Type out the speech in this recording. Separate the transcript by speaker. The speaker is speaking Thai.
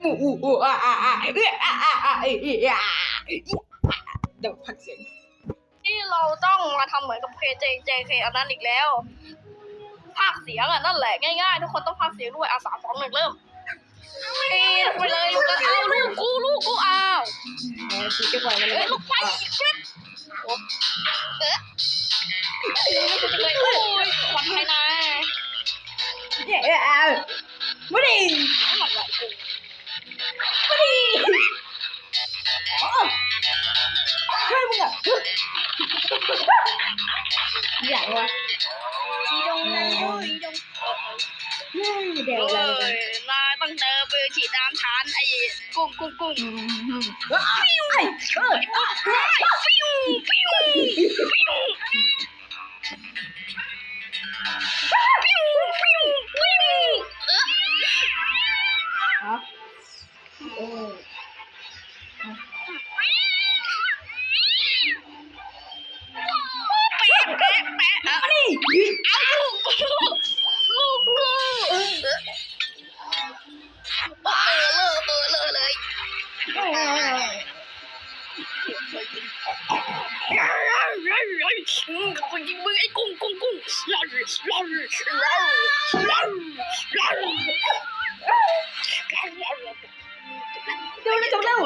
Speaker 1: เอ้อ่าอ่าอ่าเอ้ยเอ้ยอ่าเดี๋ยวพักเสียง
Speaker 2: ที่เราต้องมาทำเหมือนกับ KJJK อันนั้นอีกแล้วภาคเสียงอะนั่นแหละง่ายๆ ทุกคนต้องภาคเสียงด้วยอาสามสองหนึ่งเริ่มเฮ้ยไปเลยลูกกระเอาลูกกูลูกกูอ้าว
Speaker 1: เออกูจะปล่อนเลย
Speaker 2: ลูกไปอีกเม็ดโอ๊ะเอ๊ะกูจะเลยโอ้ยควันไทยนะ
Speaker 1: เนี่ยเอ้ามาดิ
Speaker 2: ไม่หวั่นไห
Speaker 1: อะอย่างวะ
Speaker 2: อีดงนั่นโอ้ยอีดง
Speaker 1: เฮ้ยเดี๋ยว
Speaker 2: เอ้
Speaker 1: อะไรกัน
Speaker 2: ยนายต้องเจอปืนฉีดน้ำชานไอ้กุ้งกุ้งกุ้ง
Speaker 1: อืมเอ้ยเอ้ยเอ้ย
Speaker 2: ฟิวฟิวฟิวฟิว เอา
Speaker 1: ลู
Speaker 2: กลูกลูกลูกเบอร์เลเร์เเลย
Speaker 1: ไอ้กุ้ง
Speaker 2: กุ้งกุ้งลอนลอนลอดี๋ยวเลยจำได้ห